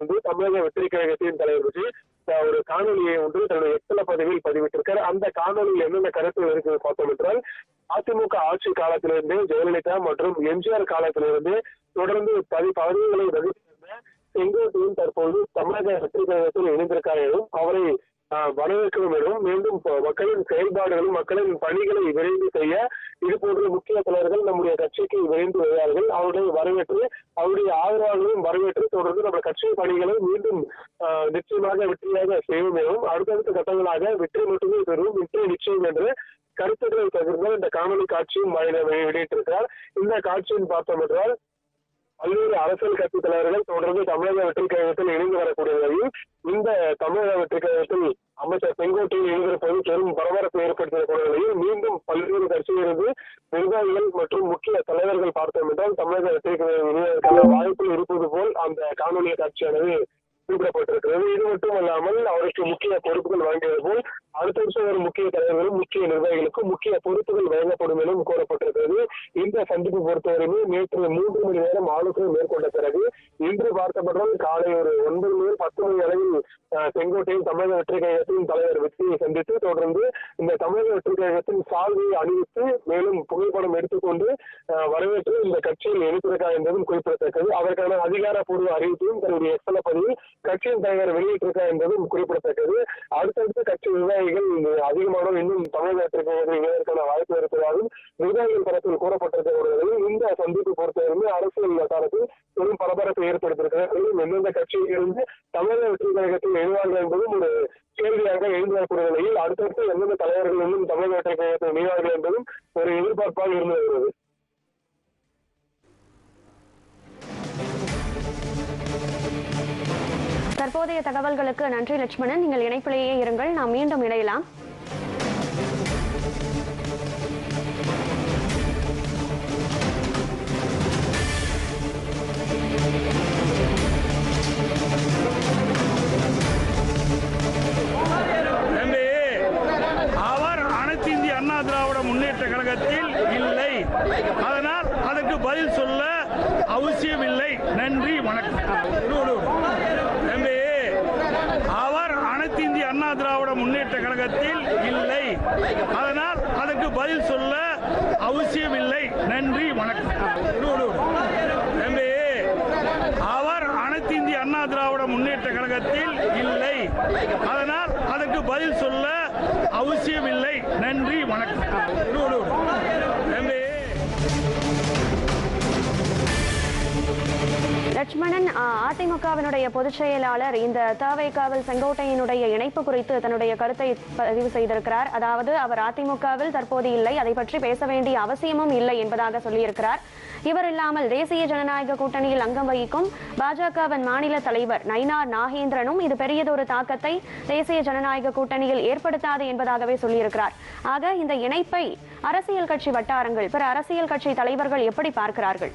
வந்து தமிழக வெற்றி கழகத்தின் தலைவர் விஜய் ஒரு காணொலியை ஒன்று தன்னுடைய எத்தனை பதவியில் பதிவிட்டிருக்கார். அந்த காணொலியில் என்னென்ன கருத்துகள் இருக்குது பார்த்தோம் என்றால் அதிமுக ஆட்சி காலத்திலிருந்து ஜெயலலிதா மற்றும் எம்ஜிஆர் காலத்திலிருந்து தொடர்ந்து பதி பதவிகளை வகித்திருந்த செங்கோட்டையும் தற்போது தமிழக வெற்றி கழகத்தில் இணைந்திருக்கார் எனவும் அவரை ஆஹ், வரவேற்கிறோம் எனவும் மீண்டும் மக்களின் செயல்பாடுகளும் மக்களின் பணிகளை விரைந்து செய்ய இது போன்ற முக்கிய தலைவர்கள் நம்முடைய கட்சிக்கு விரைந்து வருகிறார்கள் அவர்களை வரவேற்று அவருடைய ஆதரவாளர்களையும் வரவேற்று தொடர்ந்து நம்ம கட்சி பணிகளை மீண்டும் நிச்சயமாக வெற்றியாக செய்வோம் எனவும் அடுத்தடுத்த கட்டங்களாக வெற்றி மட்டுமே பெறுவோம் வெற்றி நிச்சயம் என்று கருத்துக்களை பகிர்ந்து இந்த காணொலி காட்சியும் வெளியிட்டிருக்கிறார். இந்த காட்சியின் பார்த்தோம் என்றால் பல்வேறு அரசியல் கட்சி தலைவர்கள் தொடர்ந்து தமிழக வெற்றி கழகத்தில் இணைந்து வரக்கூடிய நிலையில் இந்த தமிழக வெற்றி கழகத்தில் அமைச்சர் செங்கோட்டையில் இணைந்திருப்பது பெரும் பரபரப்பு ஏற்படுத்தக்கூடிய நிலையில் மீண்டும் பல்வேறு கட்சியிலிருந்து நிர்வாகிகள் மற்றும் முக்கிய தலைவர்கள் பார்த்தோம் என்றால் தமிழக வெற்றி கழகம் இணைவதற்கான வாய்ப்புகள் இருப்பது போல் அந்த காணொலி காட்சியானது குறிப்பிடப்பட்டிருக்கிறது. இது மட்டுமல்லாமல் அவருக்கு முக்கிய பொறுப்புகள் வழங்கியது போல் அடுத்த வருஷம் வரும் முக்கிய தலைவர்களும் முக்கிய நிர்வாகிகளுக்கும் முக்கிய பொறுப்புகள் வழங்கப்படும் எனவும் கூறப்பட்டிருக்கிறது. இந்த சந்திப்பு பொறுத்தவரையுமே நேற்று மூன்று மணி நேரம் ஆலோசனை மேற்கொண்ட பிறகு இன்று பார்த்தப்பட்டால் காலை ஒரு ஒன்பது முதல் பத்து மணி அளவில் செங்கோட்டையும் செங்கோட்டையில் தமிழக வெற்றி கழகத்தின் தலைவர் வெற்றியை சந்தித்து தொடர்ந்து இந்த தமிழக வெற்றி கழகத்தின் சால்வையை அணிவித்து மேலும் புகைப்படம் எடுத்துக்கொண்டு வரவேற்று இந்த கட்சியில் இணைத்திருக்கார் என்பதும் குறிப்பிடத்தக்கது. அதற்கான அதிகாரப்பூர்வ அறிவிப்பையும் தன்னுடைய எக்ஸல பதிவில் கட்சியின் தலைவர் வெளியிட்டிருக்கார் என்பதும் குறிப்பிடத்தக்கது. அடுத்தடுத்து கட்சி விவசாயிகள் அதிகமான இன்னும் தமிழகத்திற்கு வருவதற்கான வாய்ப்பு இருப்பதாகவும் விவசாயிகள் தரப்பில் கூறப்பட்டிருக்கிறது இந்த சந்திப்பு பொறுத்தவரையுமே அரசியல் வட்டாரத்தில் பெரும் பரபரப்பை ஏற்படுத்தியிருக்கிறது. மேலும் எந்தெந்த கட்சியில் இருந்து தமிழக வெற்றி கழகத்தில் இணைவார்கள் என்பதும் ஒரு கேள்வியாக எழுந்து வரக்கூடிய நிலையில் அடுத்தடுத்து எந்தெந்த தலைவர்கள் இன்னும் தமிழக வெற்றி கழகத்தில் இணைவார்கள் என்பதும் ஒரு எதிர்பார்ப்பாக இருந்து வருகிறது. தற்போதைய தகவல்களுக்கு நன்றி லட்சுமணன். நீங்கள் இணைப்பிலேயே இருங்கள். நாம் மீண்டும் இணையலாம். முன்னேற்ற கழகத்தில் இல்லை. அதனால் அதற்கு பதில் சொல்ல அவசியமில்லை நன்றி வணக்கம். அவர் அனைத்து இந்திய அண்ணா திராவிட முன்னேற்ற கழகத்தில் இல்லை. அதனால் அதற்கு பதில் சொல்ல அவசியம் இல்லை. நன்றி வணக்கம். லட்சுமணன் அதிமுகவினுடைய பொதுச் செயலாளர் இந்த தவைக்காவல் செங்கோட்டையினுடைய இணைப்பு குறித்து தன்னுடைய கருத்தை பதிவு செய்திருக்கிறார். அதாவது அவர் அதிமுகவில் தற்போது இல்லை அதை பற்றி பேச வேண்டிய அவசியமும் இல்லை என்பதாக சொல்லியிருக்கிறார். இவர் இல்லாமல் தேசிய ஜனநாயக கூட்டணியில் அங்கம் வகிக்கும் பாஜகவின் மாநில தலைவர் நயினார் நாகேந்திரனும் இது பெரியதொரு தாக்கத்தை தேசிய ஜனநாயக கூட்டணியில் ஏற்படுத்தாது என்பதாகவே சொல்லியிருக்கிறார். ஆக இந்த இணைப்பை அரசியல் கட்சி வட்டாரங்கள் பிற அரசியல் கட்சி தலைவர்கள் எப்படி பார்க்கிறார்கள்?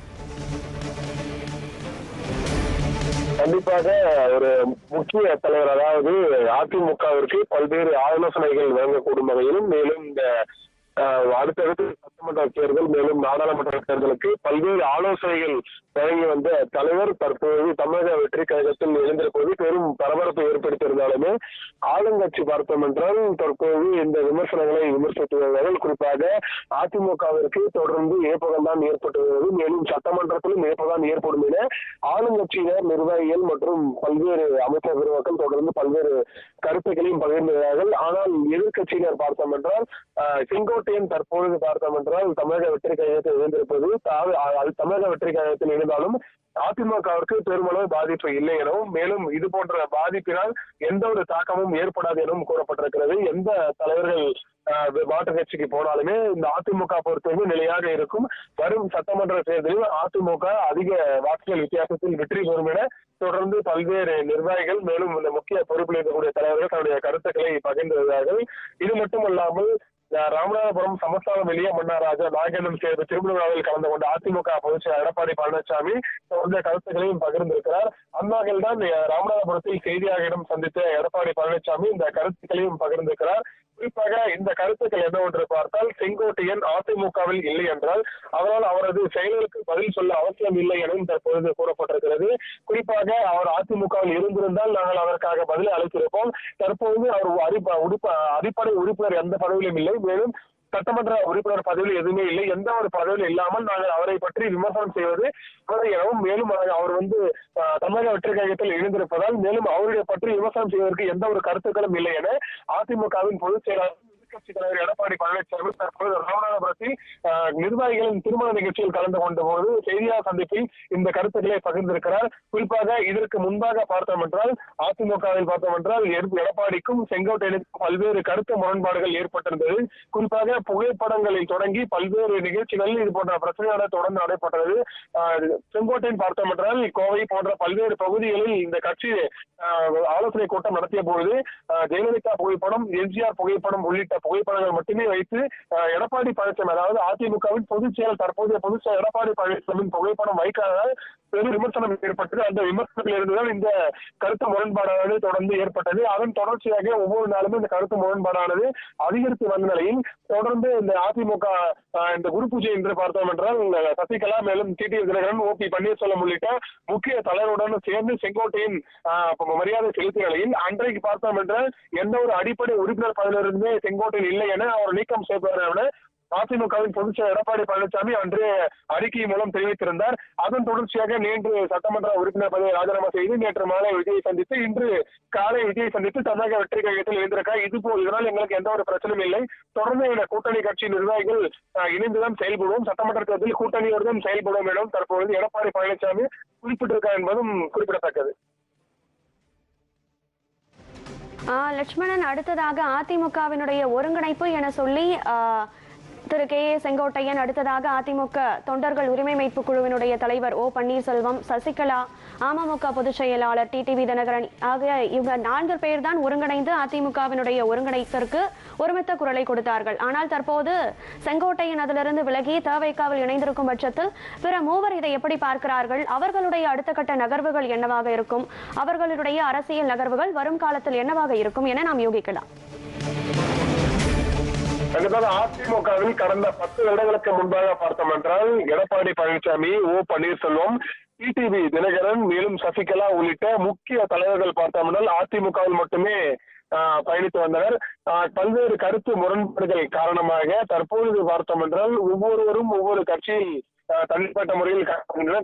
கண்டிப்பாக ஒரு முக்கிய தலைவர் அதாவது அதிமுகவிற்கு பல்வேறு ஆலோசனைகள் வழங்கக்கூடும் வகையிலும் மேலும் இந்த அடுத்தடுத்து சட்டமன்ற தேர்தல் மேலும் நாடாளுமன்ற தேர்தலுக்கு பல்வேறு ஆலோசனைகள் வழங்கி வந்த தலைவர் தற்போது தமிழக வெற்றி கழகத்தில் எழுந்திருப்பது பெரும் பரபரப்பை ஏற்படுத்தியிருந்தாலுமே ஆளுங்கட்சி பார்த்தோம் என்றால் தற்போது இந்த விமர்சனங்களை விமர்சித்து வருவதால் குறிப்பாக அதிமுகவிற்கு தொடர்ந்து இழப்புகள் தான் ஏற்பட்டு வருவது மேலும் சட்டமன்றத்திலும் இழப்புதான் ஏற்படும் என ஆளுங்கட்சியினர் நிர்வாகிகள் மற்றும் பல்வேறு அமைச்சர் பெருமக்கள் தொடர்ந்து பல்வேறு கருத்துக்களையும் பகிர்ந்துகிறார்கள் ஆனால் எதிர்க்கட்சியினர் பார்த்தோம் என்றால் செங்கோட்டையன் தற்பொழுது பார்த்தோம் என்றால் தமிழக வெற்றி கழகத்தில் இணைந்திருப்பது. அது தமிழக வெற்றி கழகத்தில் இருந்தாலும் அதிமுகவிற்கு பெருமளவு பாதிப்பு இல்லை எனவும் மேலும் இது போன்ற பாதிப்பினால் எந்த ஒரு தாக்கமும் ஏற்படாது எனவும் கூறப்பட்டிருக்கிறது. எந்த தலைவர்கள் மாற்று கட்சிக்கு போனாலுமே இந்த அதிமுக பொறுத்தவரை நிலையாக இருக்கும். வரும் சட்டமன்ற தேர்தலில் அதிமுக அதிக வாக்குகள் வித்தியாசத்தில் வெற்றி பெறும் என தொடர்ந்து பல்வேறு நிர்வாகிகள் மேலும் இந்த முக்கிய பொறுப்பில் இருக்கக்கூடிய தலைவர்கள் தன்னுடைய கருத்துக்களை பகிர்ந்து வருகிறார்கள் இது மட்டுமல்லாமல் ராமநாதபுரம் சமஸ்தானம் வெளியே மன்னாராஜா நாகேந்திரன் சேர்ந்த திருமண கலந்து கொண்ட அதிமுக பொதுச் எடப்பாடி பழனிசாமி தொடர்ந்த கருத்துக்களையும் பகிர்ந்திருக்கிறார். அந்நாளில் தான் ராமநாதபுரத்தில் செய்தியாளர்களிடம் சந்தித்த எடப்பாடி பழனிசாமி இந்த கருத்துக்களையும் பகிர்ந்திருக்கிறார். குறிப்பாக இந்த கருத்துக்கள் என்னவென்று பார்த்தால் செங்கோட்டையன் அதிமுகவில் இல்லை என்றால் அவரால் அவரது செயல்களுக்கு பதில் சொல்ல அவசியம் இல்லை எனவும் தற்பொழுது கூறப்பட்டிருக்கிறது. குறிப்பாக அவர் அதிமுகவில் இருந்திருந்தால் நாங்கள் அதற்காக பதிலை அளித்திருப்போம். தற்போது அவர் அடிப்படை உறுப்பினர் எந்த பதவியிலும் இல்லை. மேலும் சட்டமன்ற உறுப்பினர் பதவியில் எதுவுமே இல்லை. எந்த ஒரு பதவியில் இல்லாமல் நாங்கள் அவரை பற்றி விமர்சனம் செய்வது எனவும் மேலும் அவர் வந்து தமிழக வெற்றி கழகத்தில் இணைந்திருப்பதால் மேலும் அவருடைய பற்றி விமர்சனம் செய்வதற்கு எந்த ஒரு கருத்துக்களும் இல்லை என அதிமுகவின் பொதுச் செயலாளர் எதிர்க்கட்சி தலைவர் எடப்பாடி பழனிசாமி தற்போது ராமநாதபுரத்தில் நிர்வாகிகளின் திருமண நிகழ்ச்சியில் கலந்து கொண்ட போது செய்தியாளர் சந்திப்பில் இந்த கருத்துக்களை பகிர்ந்திருக்கிறார். குறிப்பாக இதற்கு முன்பாக பார்த்தோம் என்றால் அதிமுகவில் பார்த்தோம் என்றால் எடப்பாடிக்கும் செங்கோட்டையனுக்கும் பல்வேறு கருத்து முரண்பாடுகள் ஏற்பட்டிருந்தது. குறிப்பாக புகைப்படங்களில் தொடங்கி பல்வேறு நிகழ்ச்சிகளில் இது போன்ற பிரச்சனையான தொடர்ந்து நடைபெற்றது. செங்கோட்டையன் பார்த்தோம் என்றால் கோவை போன்ற பல்வேறு பகுதிகளில் இந்த கட்சி ஆலோசனை கூட்டம் நடத்திய பொழுது ஜெயலலிதா புகைப்படம் எம்ஜிஆர் புகைப்படம் உள்ளிட்ட புகைப்படங்கள் மட்டுமே வைத்து எடப்பாடி பழனிசாமி அதாவது அதிமுகவின் பொதுச் செயலர் தற்போதைய பொதுச் செயலர் எடப்பாடி பழனிசாமியின் புகைப்படம் வைக்காததால் பெரும் விமர்சனம் ஏற்பட்டது. அந்த விமர்சனத்தில் இருந்துதான் இந்த கருத்து முரண்பாடானது தொடர்ந்து ஏற்பட்டது. அதன் தொடர்ச்சியாக ஒவ்வொரு நாளுமே இந்த கருத்து முரண்பாடானது அதிகரித்து வந்த நிலையில் தொடர்ந்து இந்த அதிமுக ஆஹ், இந்த குரு பூஜை என்று பார்த்தோம் என்றால் இந்த சசிகலா மேலும் TT Dhinakaran O. P. Panneerselvam உள்ளிட்ட முக்கிய தலைவருடன் சேர்ந்து செங்கோட்டையின் ஆஹ், மரியாதை செலுத்திய நிலையில் அன்றைக்கு பார்த்தோம் என்றால் எந்த ஒரு அடிப்படை உறுப்பினர் பதவியிலிருந்தே செங்கோட்டையன் இல்லை என அவர் நீக்கம் செய்யப்படுவார் என அதிமுகவின் பொதுச் செயலர் எடப்பாடி பழனிசாமி அன்று அறிக்கை மூலம் தெரிவித்திருந்தார். அதன் தொடர்ச்சியாக நேற்று சட்டமன்ற உறுப்பினர் பதவியை ராஜினாமா செய்து நேற்று மாலை விஜயை சந்தித்து இன்று காலை விஜயை சந்தித்து தமிழக வெற்றி கழகத்தில் இருந்திருக்கார் இது போல் இதனால் எங்களுக்கு எந்த ஒரு பிரச்சனையும் இல்லை. தொடர்ந்து இந்த கூட்டணி கட்சி நிர்வாகிகள் இணைந்துதான் செயல்படுவோம். சட்டமன்ற தேர்தலில் கூட்டணியோடு செயல்படுவோம் எனவும் தற்பொழுது எடப்பாடி பழனிசாமி குறிப்பிட்டிருக்கார் என்பதும் குறிப்பிடத்தக்கது. லட்சுமணன் அடுத்ததாக அதிமுகவினுடைய ஒருங்கிணைப்பு என சொல்லி திரு கே ஏ செங்கோட்டையன் அடுத்ததாக அதிமுக தொண்டர்கள் உரிமை மீட்பு குழுவினுடைய தலைவர் ஓ பன்னீர்செல்வம் சசிகலா அமமுக பொதுச் செயலாளர் டிடிவி தினகரன். ஆகிய இவங்க நான்கு பேர் தான் ஒருங்கிணைந்து அதிமுகவினுடைய ஒருங்கிணைப்பிற்கு ஒருமித்த குரலை கொடுத்தார்கள். ஆனால் தற்போது செங்கோட்டையின் அதிலிருந்து விலகி தவைக்காவில் இணைந்திருக்கும் பட்சத்தில் பிற மூவர் இதை எப்படி பார்க்கிறார்கள்? அவர்களுடைய அடுத்த கட்ட நகர்வுகள் என்னவாக இருக்கும்? அவர்களுடைய அரசியல் நகர்வுகள் வரும் காலத்தில் என்னவாக இருக்கும் என நாம் யூகிக்கலாம். கண்டிப்பாக அதிமுகவில் கடந்த பத்து வருடங்களுக்கு முன்பாக பார்த்தோம் என்றால் எடப்பாடி பழனிசாமி ஓ பன்னீர்செல்வம் டிடிவி தினகரன் மேலும் சசிகலா உள்ளிட்ட முக்கிய தலைவர்கள் பார்த்தோம் என்றால் அதிமுகவில் மட்டுமே பயணித்து வந்தனர். பல்வேறு கருத்து முரண்பாடுகள் காரணமாக தற்பொழுது பார்த்தோம் என்றால் ஒவ்வொருவரும் ஒவ்வொரு கட்சியில் தனிப்பட்ட முறையில்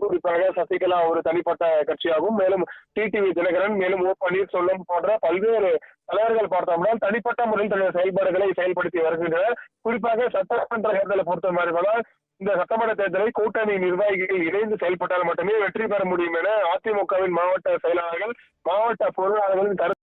குறிப்பாக சசிகலா ஒரு தனிப்பட்ட கட்சியாகும். மேலும் டிடிவி தினகரன் மேலும் ஓ பன்னீர்செல்வம் போன்ற பல்வேறு தலைவர்கள் பார்த்தோம்னா தனிப்பட்ட முறையில் தன்னுடைய செயல்பாடுகளை செயல்படுத்தி வருகின்றனர். குறிப்பாக சட்டமன்ற தேர்தலை பொறுத்த மாதிரி இந்த சட்டமன்ற தேர்தலை கூட்டணி நிர்வாகிகள் இணைந்து செயல்பட்டால் மட்டுமே வெற்றி பெற முடியும் என அதிமுகவின் மாவட்ட செயலாளர்கள் மாவட்ட பொருளாளர்களின் கருத்து